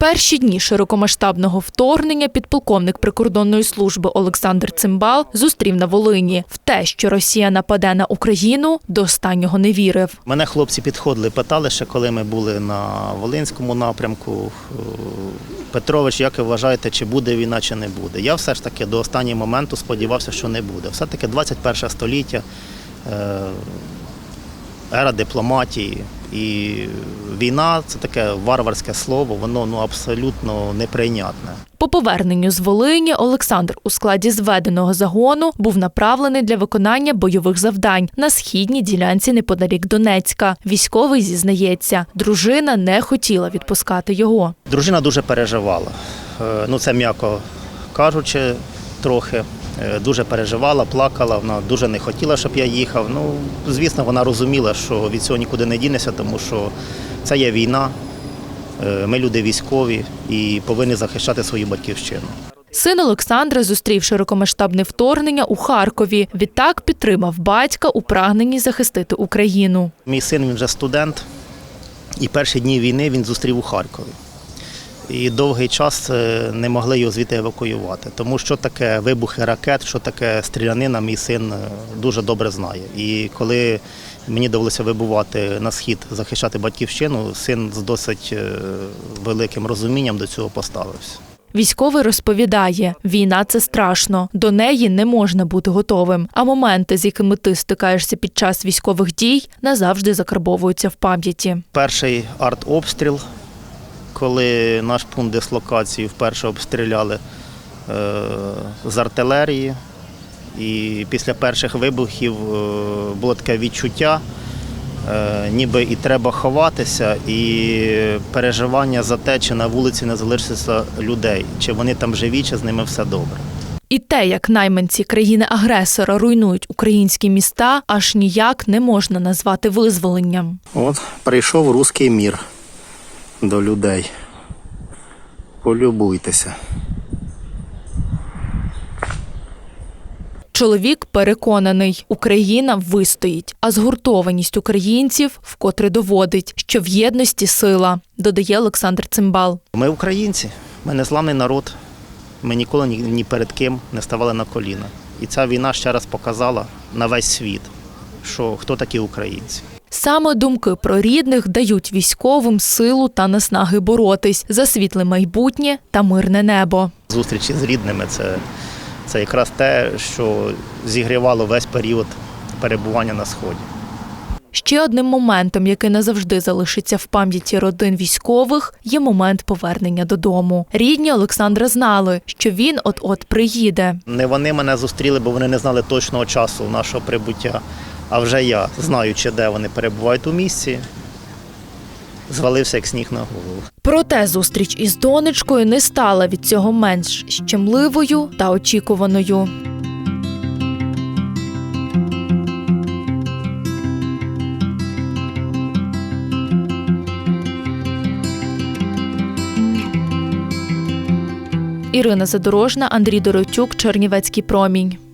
Перші дні широкомасштабного вторгнення підполковник прикордонної служби Олександр Цимбал зустрів на Волині. В те, що Росія нападе на Україну, до останнього не вірив. Мене хлопці підходили, питали ще, коли ми були на Волинському напрямку. е, Петрович, як ви вважаєте, чи буде війна, чи не буде? Я все ж таки до останнього моменту сподівався, що не буде. Все-таки 21 століття, е, ера дипломатії. І війна це таке варварське слово, воно ну абсолютно неприйнятне. По поверненню з Волині Олександр у складі зведеного загону був направлений для виконання бойових завдань на східній ділянці неподалік Донецька. Військовий зізнається, дружина не хотіла відпускати його. Дружина дуже переживала. Е, Ну, це м'яко кажучи, трохи. Е, Дуже переживала, плакала, вона дуже не хотіла, щоб я їхав. Ну, звісно, вона розуміла, що від цього нікуди не дінеться, тому що це є війна. Е, Ми люди військові і повинні захищати свою батьківщину. Син Олександра зустрів широкомасштабне вторгнення у Харкові. Відтак підтримав батька у прагненні захистити Україну. Мій син він вже студент, і перші дні війни він зустрів у Харкові. І довгий час е, не могли його звідти евакуювати. Тому що таке вибухи ракет, що таке стрілянина, мій син е, дуже добре знає. І коли мені довелося вибувати на схід захищати батьківщину, син з досить е, великим розумінням до цього поставився. Військовий розповідає, війна це страшно, до неї не можна бути готовим. А моменти, з якими ти стикаєшся під час військових дій, назавжди закарбовуються в пам'яті. Перший артобстріл, коли наш пункт дислокації вперше обстріляли е, з артилерії. І після перших вибухів е, було таке відчуття, е, ніби і треба ховатися, і переживання за те, чи на вулиці не залишиться людей, чи вони там живі, чи з ними все добре. І те, як найманці країни-агресора руйнують українські міста, аж ніяк не можна назвати визволенням. От прийшов руський мір до людей. Полюбуйтеся. Чоловік переконаний, Україна вистоїть, а згуртованість українців вкотре доводить, що в єдності сила, додає Олександр Цимбал. Ми українці, ми незламний народ. Ми ніколи ні, ні перед ким не ставали на коліна. І ця війна ще раз показала на весь світ, що хто такі українці. Саме думки про рідних дають військовим силу та наснаги боротись за світле майбутнє та мирне небо. Зустрічі з рідними це, це якраз те, що зігрівало весь період перебування на сході. Ще одним моментом, який назавжди залишиться в пам'яті родин військових, є момент повернення додому. Рідні Олександра знали, що він от-от приїде. Не вони мене зустріли, бо вони не знали точного часу нашого прибуття. А вже я, знаючи, де вони перебувають у місці, звалився як сніг на голову. Проте зустріч із донечкою не стала від цього менш щемливою та очікуваною. Ірина Задорожна, Андрій Доротюк, Чернівецький промінь.